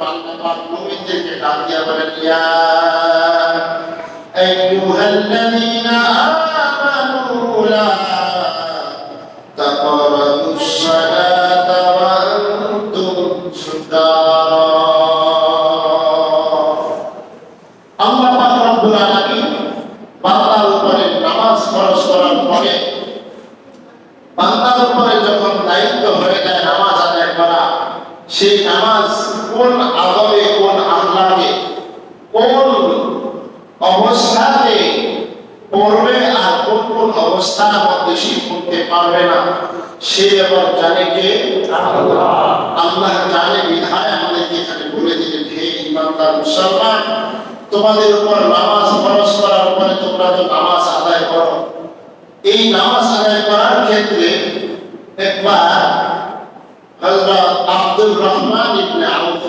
আল্লাহ পাক মুমিনদেরকে ডাক দিয়া বলেন ইয়া আইয়ুহাল্লাযীনা আমানু লা তাকরাবুস সালাতা ওয়া আনতুম সুকারা আল্লাহ পাক রব্বুল আলামিন বান্দার উপরে নামাজ ফরজ করার পরে বান্দার উপরে যখন দায়িত্ব হয়ে যায় নামাজ আদায় করা সেই নামাজ কোন আদবে কোন আহ্লাদে কোন অবস্থাতে পড়বে আর কোন অবস্থার মধ্যে পারবে না। সে এবার জানে কে? আল্লাহ জানে বিধায় আমাদেরকে এখানে বলে দিলেন মুসলমান, তোমাদের উপর নামাজ ফরজ করার পরে তোমরা তো নামাজ আদায় করো। এই নামাজ আদায় করার ক্ষেত্রে একবার হযরত আব্দুর রহমান ইবনে আউফ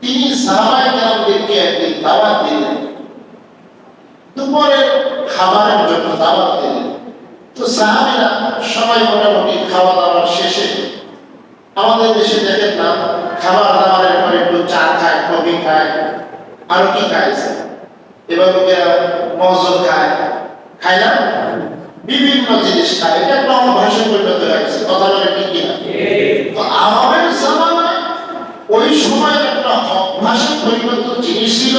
তিনি সাহাবায়ে কেরামদেরকে একদিন দাওয়াত দিলেন। দুপুরের খাবারের জন্য দাওয়াত দিলেন। তো সাহাবীরা সবাই মোটামুটি খাওয়া দাওয়ার শেষে আমাদের দেশে দেখেন না, খাবার দাবারের পরে একটু চা খায়, কফি খায়, আরও কি খায় এবার লোকেরা মজল খায়। খায় না বিভিন্ন জিনিস খায়। এটা একটা অভ্যাসে পরিণত হয়েছে কথা বলে ঠিক কিনা? তো আমাদের জামানায় ওই সময় একটা অভ্যাসে পরিণত জিনিস ছিল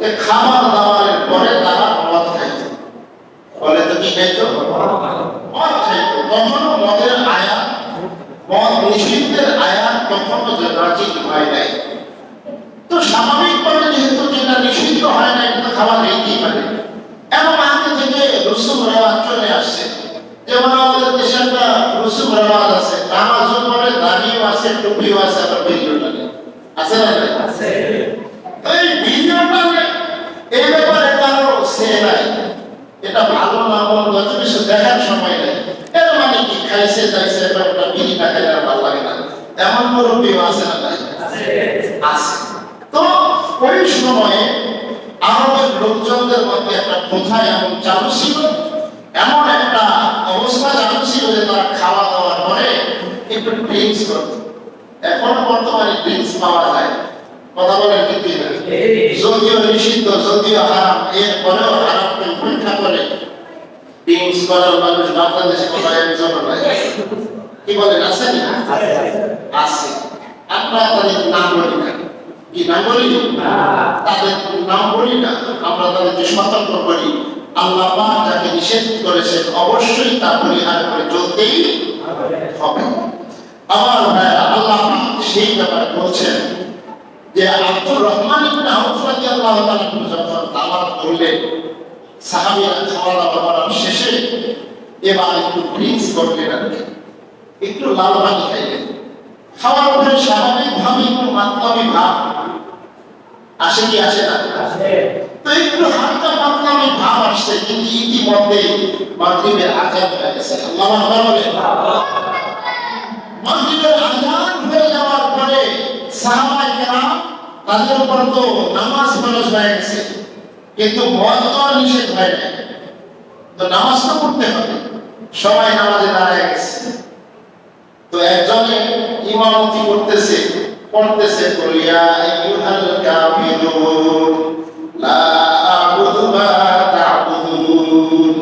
যে খাবার দাবারের পরে তারা মদ খাইত বলে তো কি খাইত মদ খাইত কখনো চলে আসছে। যেমন আমাদের দেশে একটা রসুম রেওয়াজ আছে। দাঁড়িয়েও আছে, টুপিও আছে আছে না ভাই? তো এই ভিডিও টানে এই ব্যাপারে কারও সে নাই এটা ভালো না মন্দ যত কিছু দেখার সময় নেই। এর মানে কি? খাইছে যাইছে ওটা বিড়ি না খাইলে আর ভালো লাগে না। এমন মুরব্বীও আছে না? আছে। তো ওই সময়ে আরবের লোকজনদের মধ্যে একটা প্রথা এমন চালু ছিল। এমন একটা অবস্থা চালু ছিল যে তারা খাওয়া দাওয়ার পরে একটু ড্রিঙ্কস করত। এখন বর্তমানে ড্রিঙ্কস পাওয়া যায়। কথা বলেন কিন্তু যদিও নিষিদ্ধ যদিও হারাম এরপরেও হারামকে উপেক্ষা করে। ড্রিঙ্কস করার মানুষ বাংলাদেশে কোথায় একজন নাই কি বলেন আছে না? আছে আমরা তাদের নাম বলি না। কি নাম বলি? তাদের নাম বলি না। আমরা তাদেরকে সতর্ক করি। আল্লাহ যাকে নিষেধ করেছেন অবশ্যই তা পরিহার করে চলতেই হবে। আমার ভাইরা আল্লাহ সেই ব্যাপারে বলছেন যে আব্দুর রহমান ইবনে আউফ রাদিয়াল্লাহু তাআলা যখন দাওয়াত করলেন সাহাবীরা খাওয়া দাওয়া করার শেষে এবার একটু ড্রিঙ্কস করলেন আর কি। একটু লাল পানি খাইলেন খাওয়ার পরে স্বাভাবিকভাবে একটু মাত্রামি ভাব। আসে কি আসে না? তো একটু হালকা মাত্রামি ভাব আসছে কিন্তু ইতিমধ্যে মাগরিবের আজান হয়ে গেছে। আল্লাহ বলে। মাগরিবের আজান হয়ে যাওয়ার পরে সাহাবায়ে কেরাম তাদের উপর তো নামাজ ফরজ হয়ে গেছে। কিন্তু মদ তো আর নিষেধ হয় না। তো নামাজ তো পড়তে হবে। সবাই নামাজে দাঁড়ায় গেছে। তো একজনে ইমামতি করতেছে, পড়তেছে কুলিয়া আইয়ুহাল কাফিরুন, লা আ'বুদু মা তা'বুদুন।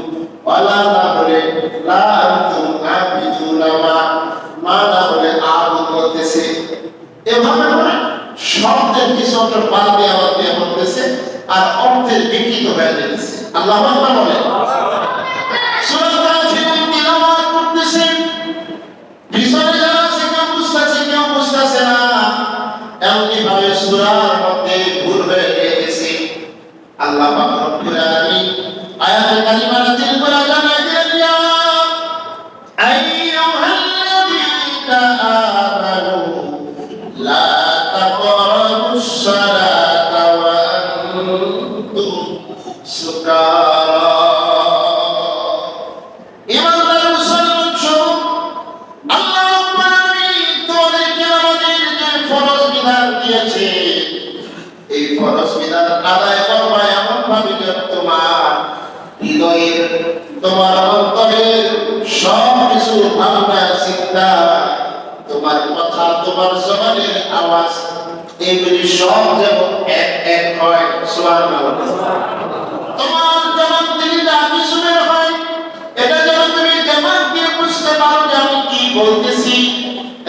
ওয়ালা না বলে, লা আনতুম আ'বিদুনা মা। মা না বলে, আ'বুদ বলতেছে। এভাবে করে শব্দের কিছু একটা বাদ আর অর্থের বিকৃত হয়ে যাচ্ছে আল্লাহ বলে তোমার অন্তরের সব কিছু ভাবনা, চিন্তা, তোমার কথা, তোমার কোরআনের আওয়াজ, এগুলি সব যেন এক এক হয়। সুবহানাল্লাহ। তোমার জবাব থেকে যা কিছু হয়, এটা যেন তুমি জবাব দিয়ে বুঝতে পারো যে আমি কি বলতেছি।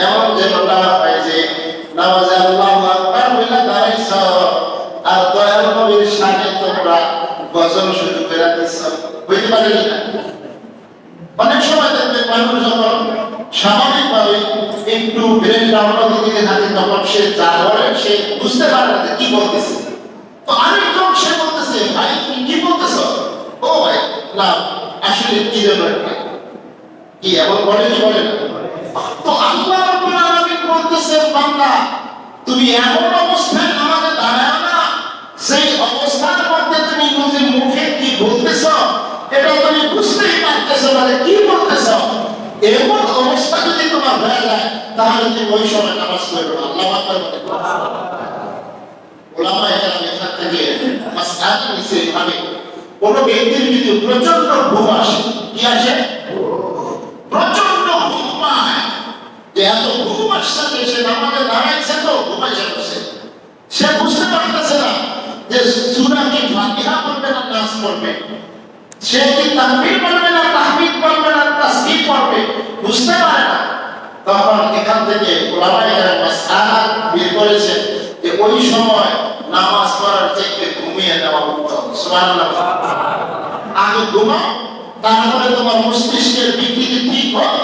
এমন যেন না হয় যে নামাজে আল্লাহু আকবার বলে দাঁড়াইছ আর দয়াল নবীর সামনে তোমরা গজল শুরু করে দিচ্ছ পারলি না। অনেক সময় দেখবে মানুষ যখন স্বাভাবিকভাবে একটু ব্রেন ডাউন দিকে থাকে তখন সে যা বলে সে বুঝতে পারে না কি বলতেছে। তো আরেকজন সে বলতেছে, ভাই, তুমি কি বলতেছ? ও ভাই, না, আসলে কি যেন কি এমন বলে কি বলে তো আল্লাহ রাব্বুল আলামিন বলতেছেন, বান্দা, তুমি এমন অবস্থায় আমাদের দাঁড়ায় না সেই অবস্থার মধ্যে তুমি নিজের মুখে কি বলতেছ এটা তুমি বুঝতেই যে কি বলতেছ এমন অবস্থা যদি তোমার হয়ে যায়, তাহলে তুমি ওই সময় নামাজ না। আল্লাহ নিচে প্রচণ্ড ঘুম আসে, কি আসে? প্রচণ্ড ঘুম সে বুঝতে পারতেছে না যে সূরা কি ফাতিহা পড়বে না নাস পড়বে। সে কি তাকবীর পড়বে না তাহমিদ পড়বে না তাসবিহ পড়বে বুঝতে পারে না। তখন এখান থেকে ওলামা এখানে মাসআলা বের করেছেন যে ওই সময় নামাজ পড়ার থেকে ঘুমিয়ে নেওয়া উত্তম। সুবহানাল্লাহ। আগে ঘুমাও, তারপরে তোমার মস্তিষ্কের বিকৃতি ঠিক হয়,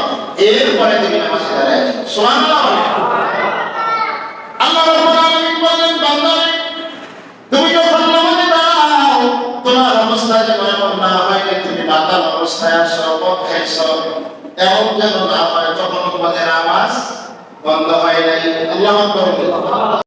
এরপরে তুমি নামাজে দাঁড়ায় সুবহানাল্লাহ। আল্লাহ রাব্বুল আলামিন বলেন বান্দারে অবস্থায় মদ খাইছো এমন যেন না হয় তখন তোমাদের আওয়াজ বন্ধ হয় নাই আল্লাহ।